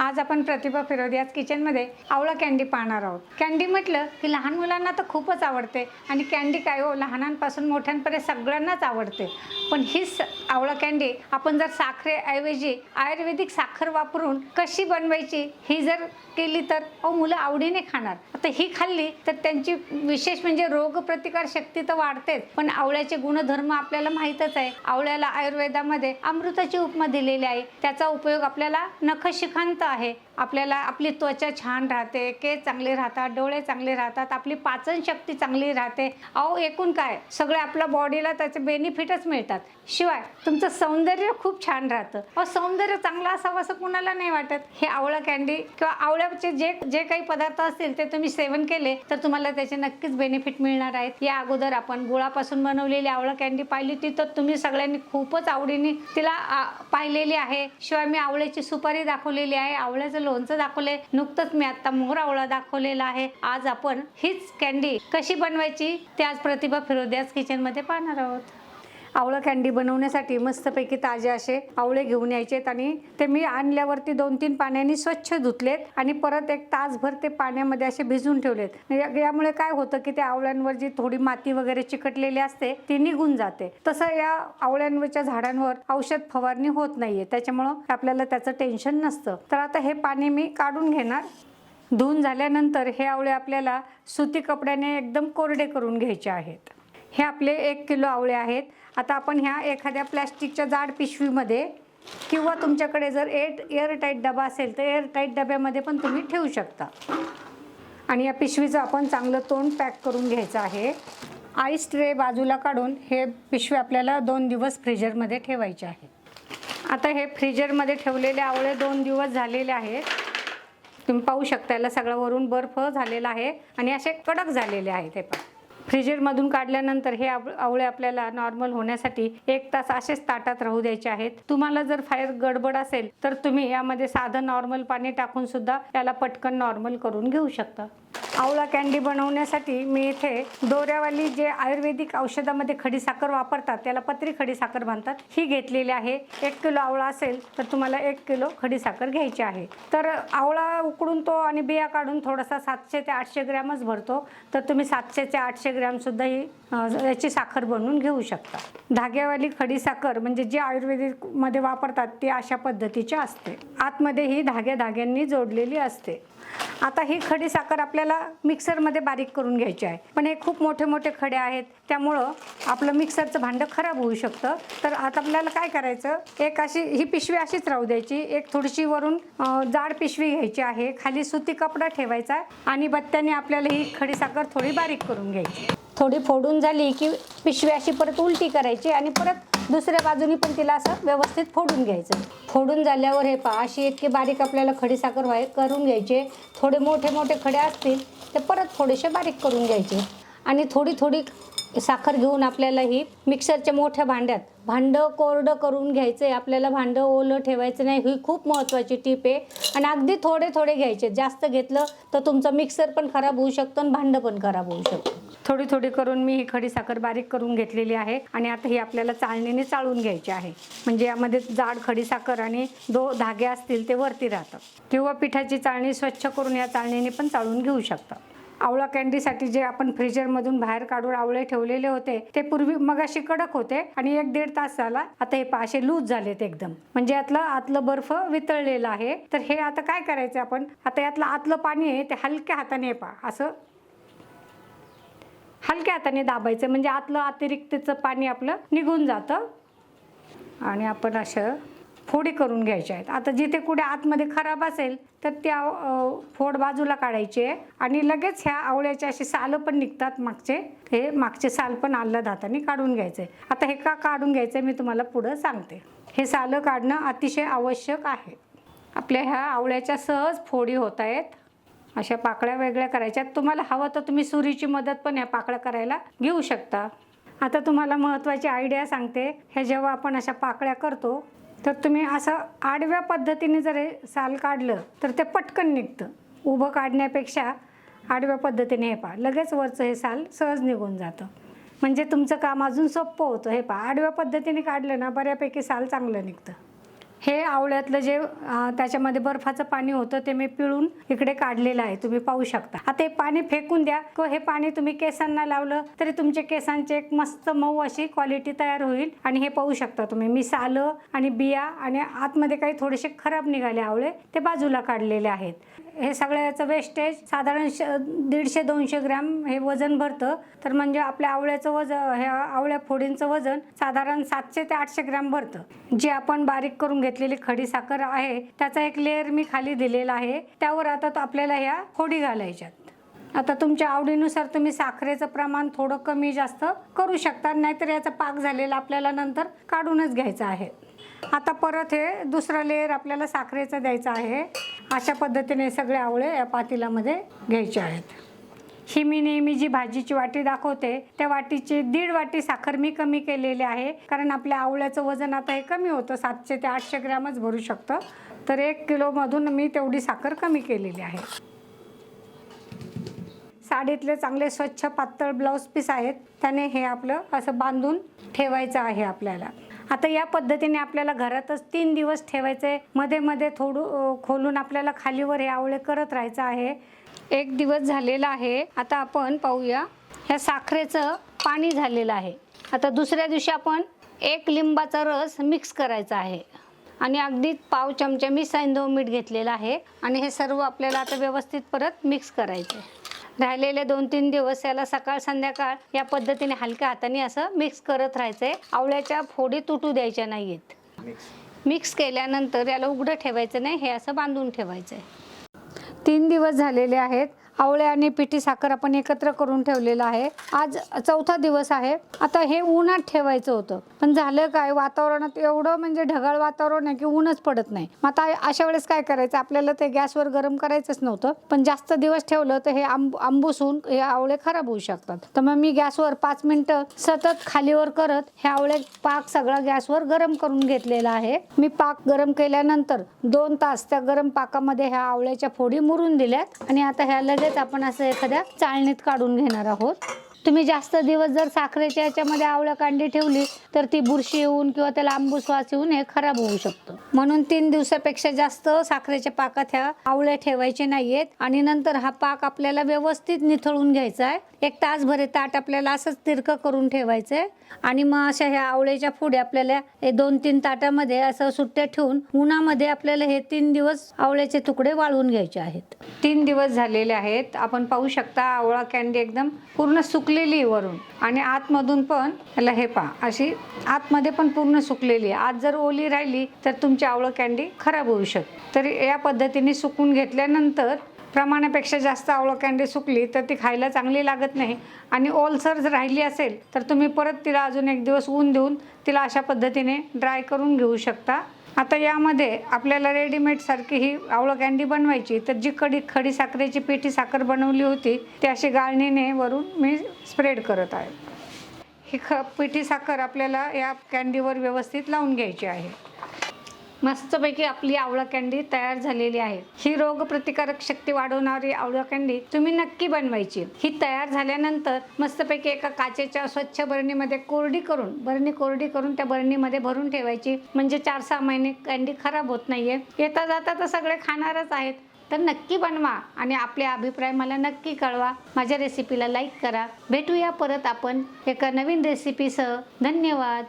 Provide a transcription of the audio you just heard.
आज आपण प्रतिभा फिरोदियाज किचनमध्ये आवळा कॅन्डी पाहणार आहोत. कॅन्डी म्हटलं की लहान मुलांना तर खूपच आवडते आणि कॅन्डी काय हो लहानांपासून मोठ्यांपर्यंत सगळ्यांनाच आवडते. पण हीच आवळा कॅन्डी आपण जर साखरेऐवजी आयुर्वेदिक साखर वापरून कशी बनवायची ही जर केली तर? अहो मुलं आवडीने खाणार. आता ही खाल्ली तर त्यांची विशेष म्हणजे रोगप्रतिकार शक्ती तर वाढतेच. पण आवळ्याचे गुणधर्म आपल्याला माहीतच आहे. आवळ्याला आयुर्वेदामध्ये अमृताची उपमा दिलेली आहे. त्याचा उपयोग आपल्याला नखशिखांत आहे. आपल्याला आपली त्वचा छान राहते केस चांगले राहतात डोळे चांगले राहतात आपली पाचन शक्ती चांगली राहते. अहो एकूण काय? सगळे आपल्या बॉडीला त्याचे बेनिफिटच मिळतात. शिवाय तुमचं सौंदर्य खूप छान राहतं. अहो सौंदर्य चांगलं असावं असं कुणाला नाही वाटत. हे आवळा कॅन्डी किंवा आवळ्याचे जे जे काही पदार्थ असतील ते तुम्ही सेवन केले तर तुम्हाला त्याचे नक्कीच बेनिफिट मिळणार आहेत. या अगोदर आपण गुळापासून बनवलेली आवळा कॅन्डी पाहिली ती तर तुम्ही सगळ्यांनी खूपच आवडीने तिला आ, पाहिलेली आहे. शिवाय मी आवळ्याची सुपारी दाखवलेली आहे. आवळ्याचं लोणचं दाखवले. नुकतंच मी आता मोहरावळा दाखवलेला आहे. आज आपण हीच कॅन्डी कशी बनवायची? ते आज प्रतिभा फिरोद्यास किचनमध्ये पाहणार आहोत. आवळा कॅन्डी बनवण्यासाठी मस्तपैकी ताजे असे आवळे घेऊन यायचेत आणि ते मी आणल्यावरती दोन तीन पाण्याने स्वच्छ धुतलेत आणि परत एक तासभर ते पाण्यामध्ये असे भिजून ठेवलेत. या- यामुळे काय होतं की त्या आवळ्यांवर जी थोडी माती वगैरे चिकटलेली असते ती निघून जाते. तसं या आवळ्यांवरच्या झाडांवर औषध फवारणी होत नाहीये. त्याच्यामुळं आपल्याला त्याचं टेन्शन नसतं. तर आता हे पाणी मी काढून घेणार. धुवून झाल्यानंतर हे आवळे आपल्याला सुती कपड्याने एकदम कोरडे करून घ्यायचे आहेत. हे आपले एक किलो आवळे आहेत. आता आपण ह्या एखाद्या प्लॅस्टिकच्या जाड पिशवीमध्ये किंवा तुमच्याकडे जर एट एअरटाईट डबा असेल तर एअरटाईट डब्यामध्ये पण तुम्ही ठेवू शकता. आणि या पिशवीचं आपण चांगलं तोंड पॅक करून घ्यायचं आहे. आईस ट्रे बाजूला काढून हे पिशवी आपल्याला दोन दिवस फ्रीजरमध्ये ठेवायचे आहे. आता हे फ्रीजरमध्ये ठेवलेले आवळे दोन दिवस झालेले आहेत. तुम्ही पाहू शकता याला सगळं वरून बर्फ झालेला आहे आणि असे कडक झालेले आहेत हे पण. फ्रीजरमधून काढल्यानंतर हे आव- आवळे आपल्याला नॉर्मल होण्यासाठी एक तास असेच ताटात राहू द्यायचे आहेत. तुम्हाला जर फायर गडबड असेल तर तुम्ही यामध्ये साधं नॉर्मल पाणी टाकून सुद्धा याला पटकन नॉर्मल करून घेऊ शकता. आवळा कॅन्डी बनवण्यासाठी मी इथे दोऱ्यावाली जे आयुर्वेदिक औषधामध्ये खडीसाखर वापरतात त्याला पत्री खडीसाखर म्हणतात. ही घेतलेली आहे. एक किलो आवळा असेल तर तुम्हाला एक किलो खडीसाखर घ्यायची आहे. तर आवळा उकडून तो आणि बिया काढून थोडासा सातशे ते आठशे ग्रॅमच भरतो. तर तुम्ही सातशे ते आठशे ग्रॅमसुद्धा ही याची साखर बनवून घेऊ शकता. धाग्यावाली खडीसाखर म्हणजे जी आयुर्वेदिकमध्ये वापरतात ती अशा पद्धतीची असते. आतमध्ये ही धाग्या धाग्यांनी जोडलेली असते. आता ही खडी साखर आपल्याला मिक्सरमध्ये बारीक करून घ्यायची आहे. पण हे खूप मोठे मोठे खडे आहेत. त्यामुळं आपलं मिक्सरचं भांडं खराब होऊ शकतं. तर आता आपल्याला काय करायचं? एक अशी ही पिशवी अशीच राहू द्यायची. एक थोडीशी वरून जाड पिशवी घ्यायची आहे. खाली सुती कपडा ठेवायचा आणि बत्त्याने आपल्याला ही खडी साखर थोडी बारीक करून घ्यायची. थोडी फोडून झाली की पिशवी अशी परत उलटी करायची आणि परत दुसऱ्या बाजूनी पण तिला असं व्यवस्थित फोडून घ्यायचं. फोडून झाल्यावर हे पहा अशी इतकी बारीक आपल्याला खडीसाखर व्हाय करून घ्यायचे. थोडे मोठे मोठे खडे असतील ते परत थोडेसे बारीक करून घ्यायचे. आणि थोडी थोडी साखर घेऊन आपल्याला ही मिक्सरच्या मोठ्या भांड्यात भांडं कोरडं करून घ्यायचं आहे आपल्याला भांडं ओलं ठेवायचं नाही. ही खूप महत्त्वाची टीप आहे. आणि अगदी थोडे थोडे घ्यायचे. जास्त घेतलं तर तुमचं मिक्सर पण खराब होऊ शकतं आणि भांडं पण खराब होऊ शकतं. थोडी थोडी करून मी ही खडी साखर बारीक करून घेतलेली आहे आणि आता ही आपल्याला चाळणीने चाळून घ्यायची आहे. म्हणजे यामध्ये जाड खडी साखर आणि दो धागे असतील ते वरती राहतात. किंवा पिठाची चाळणी स्वच्छ करून या चाळणीने पण चाळून घेऊ शकतं आवळा कॅन्डीसाठी जे आपण फ्रीजरमधून बाहेर काढून आवळे ठेवलेले होते ते पूर्वी मग कडक होते आणि एक दीड तास झाला आता हे पहा लूज झालेत एकदम. म्हणजे यातलं आतलं बर्फ वितळलेलं आहे. तर हे आता काय करायचं आपण? आता यातलं आतलं पाणी आहे ते हलक्या हाताने पा पहा. असं हलक्या हाताने दाबायचं म्हणजे आतलं अतिरिक्तचं पाणी आपलं निघून जातं. आणि आपण असं फोडी करून घ्यायच्या आहेत. आता जिथे कुठे आतमध्ये खराब असेल तर त्या फोड बाजूला काढायची आहे आणि लगेच ह्या आवळ्याचे असे सालं पण निघतात मागचे. हे मागचे साल पण आल्लद हाताने काढून घ्यायचे. आता हे का काढून घ्यायचं मी तुम्हाला पुढं सांगते. हे सालं काढणं अतिशय आवश्यक आहे. आपल्या ह्या आवळ्याच्या सहज फोडी होत आहेत. अशा पाकळ्या वेगळ्या करायच्या. तुम्हाला हवं तर तुम्ही सुरीची मदत पण या पाकळ्या करायला घेऊ शकता. आता तुम्हाला महत्त्वाची आयडिया सांगते. हे जेव्हा आपण अशा पाकळ्या करतो तर तुम्ही असं आडव्या पद्धतीने जर साल काढलं तर ते पटकन निघतं. उभं काढण्यापेक्षा आडव्या पद्धतीने हे पहा. लगेच वरचं हे साल सहज निघून जातं. म्हणजे तुमचं काम अजून सोपं होतं. हे पहा आडव्या पद्धतीने काढलं ना बऱ्यापैकी साल चांगलं निघतं. हे आवळ्यातलं जे त्याच्यामध्ये बर्फाचं पाणी होतं ते मी पिळून इकडे काढलेलं आहे. तुम्ही पाहू शकता. आता हे पाणी फेकून द्या. किंवा हे पाणी तुम्ही केसांना लावलं तरी तुमच्या केसांची एक मस्त मऊ अशी क्वालिटी तयार होईल. आणि हे पाहू शकता तुम्ही मी सालं आणि बिया आणि आतमध्ये काही थोडेसे खराब निघाले आवळे ते बाजूला काढलेले आहेत. हे सगळ्याचं वेस्टेज साधारण श दीडशे दोनशे ग्रॅम हे वजन भरतं. तर म्हणजे आपल्या आवळ्याचं वजन ह्या आवळ्या फोडींचं वजन साधारण सातशे ते आठशे ग्रॅम भरतं. जे आपण बारीक करून घेतलेली खडी साखर आहे त्याचा एक लेअर मी खाली दिलेला आहे. त्यावर आता आपल्याला ह्या फोडी घालायच्यात. आता तुमच्या आवडीनुसार तुम्ही साखरेचं प्रमाण थोडं कमी जास्त करू शकता नाहीतर याचा पाक झालेला आपल्याला नंतर काढूनच घ्यायचा आहे. आता परत हे दुसरा लेअर आपल्याला साखरेचं द्यायचं आहे. अशा पद्धतीने सगळे आवळे या पातेल्यामध्ये घ्यायचे आहेत. ही मी नेहमी जी भाजीची वाटी दाखवते त्या वाटीची दीड वाटी साखर मी कमी केलेली आहे. कारण आपल्या आवळ्याचं वजन आता हे कमी होतं सातशे ते आठशे ग्रॅमच भरू शकतं. तर एक किलोमधून मी तेवढी साखर कमी केलेली आहे. साडीतले चांगले स्वच्छ पातळ ब्लाऊज पीस आहेत. त्याने हे आपलं असं बांधून ठेवायचं आहे आपल्याला. आता या पद्धतीने आपल्याला घरातच तीन दिवस ठेवायचे. मध्ये मध्ये थोडं खोलून आपल्याला खालीवर हे आवळे करत राहायचं आहे. एक दिवस झालेला आहे. आता आपण पाहूया. ह्या साखरेचं पाणी झालेलं आहे. आता दुसऱ्या दिवशी आपण एक लिंबाचा रस मिक्स करायचा आहे. आणि अगदी पाव चमचा मी सैंदव मीठ घेतलेलं आहे. आणि हे सर्व आपल्याला आता व्यवस्थित परत मिक्स करायचे. राहिलेले दोन तीन दिवस याला सकाळ संध्याकाळ या पद्धतीने हलक्या हाताने असं मिक्स करत राहायचंय. आवळ्याच्या फोडी तुटू द्यायच्या नाहीयेत. मिक्स केल्यानंतर याला उघडं ठेवायचं नाही हे असं बांधून ठेवायचं आहे तीन दिवस झालेले आहेत. आवळे आणि पिठी साखर आपण एकत्र करून ठेवलेलं आहे. आज चौथा दिवस आहे. आता हे उन्हात ठेवायचं होतं. पण झालं काय? वातावरणात एवढं म्हणजे ढगाळ वातावरण आहे की ऊनच पडत नाही. मग आता अशा वेळेस काय करायचं? आपल्याला ते गॅसवर गरम करायचंच नव्हतं. पण जास्त दिवस ठेवलं तर हे आंब आंबूसून हे आवळे खराब होऊ शकतात. तर मग मी गॅसवर पाच मिनटं सतत खालीवर करत हे आवळे पाक सगळा गॅसवर गरम करून घेतलेला आहे. मी पाक गरम केल्यानंतर दोन तास त्या गरम पाकामध्ये ह्या आवळ्याच्या फोडी मुरून दिल्यात. आणि आता ह्या लगेच आपण असं एखाद्या चाळणीत काढून घेणार आहोत. तुम्ही जास्त दिवस जर साखरेच्या याच्यामध्ये आवळं कांडी ठेवली तर ती बुरशी येऊन किंवा त्याला आंबूस वास येऊन हे खराब होऊ शकतं. म्हणून तीन दिवसापेक्षा जास्त साखरेच्या पाकात ह्या आवळे ठेवायचे नाहीयेत आणि नंतर हा पाक आपल्याला व्यवस्थित निथळून घ्यायचा आहे. एक तासभर ताट आपल्याला असंच तिरकं करून ठेवायचं आहे आणि मग अशा ह्या आवळ्याच्या पुढे आपल्याला हे दोन तीन ताटामध्ये असं सुट्ट्या ठेवून उन्हामध्ये आपल्याला हे तीन दिवस आवळ्याचे तुकडे वाळवून घ्यायचे आहेत. तीन दिवस झालेले आहेत. आपण पाहू शकता आवळा कॅन्डी एकदम पूर्ण सुक सुकलेली वरून. आणि आतमधून पण याला हे पहा अशी आतमध्ये पण पूर्ण सुकलेली आहे. आत जर ओली राहिली तर तुमची आवळं कॅन्डी खराब होऊ शकते. तर या पद्धतीने सुकून घेतल्यानंतर प्रमाणापेक्षा जास्त आवळं कॅन्डी सुकली तर ती खायला चांगली लागत नाही. आणि ओलसर जर राहिली असेल तर तुम्ही परत तिला अजून एक दिवस ऊन देऊन तिला अशा पद्धतीने ड्राय करून घेऊ शकता. आता यामध्ये आपल्याला रेडीमेडसारखी ही आवळं कॅन्डी बनवायची. तर जी कडी खडी साखरेची पिठी साखर बनवली होती ती अशी गाळणीने वरून मी स्प्रेड करत आहे. ही ख पिठी साखर आपल्याला या कॅन्डीवर व्यवस्थित लावून घ्यायची आहे. मस्तपैकी आपली आवळा कँडी तयार झालेली आहे. ही रोग प्रतिकारक शक्ती वाढवणारी आवळा कँडी तुम्ही नक्की बनवायची. ही तयार झाल्यानंतर मस्तपैकी एका काचेच्या स्वच्छ बरणीमध्ये कोरडी करून बरणी कोरडी करून त्या बरणीमध्ये भरून ठेवायची. म्हणजे चार सहा महिने कँडी खराब होत नाहीये. येता जाता तर सगळे खाणारच आहेत. तर नक्की बनवा आणि आपले अभिप्राय मला नक्की कळवा. माझ्या रेसिपीला लाईक करा. भेटूया परत आपण एका नवीन रेसिपीसह धन्यवाद.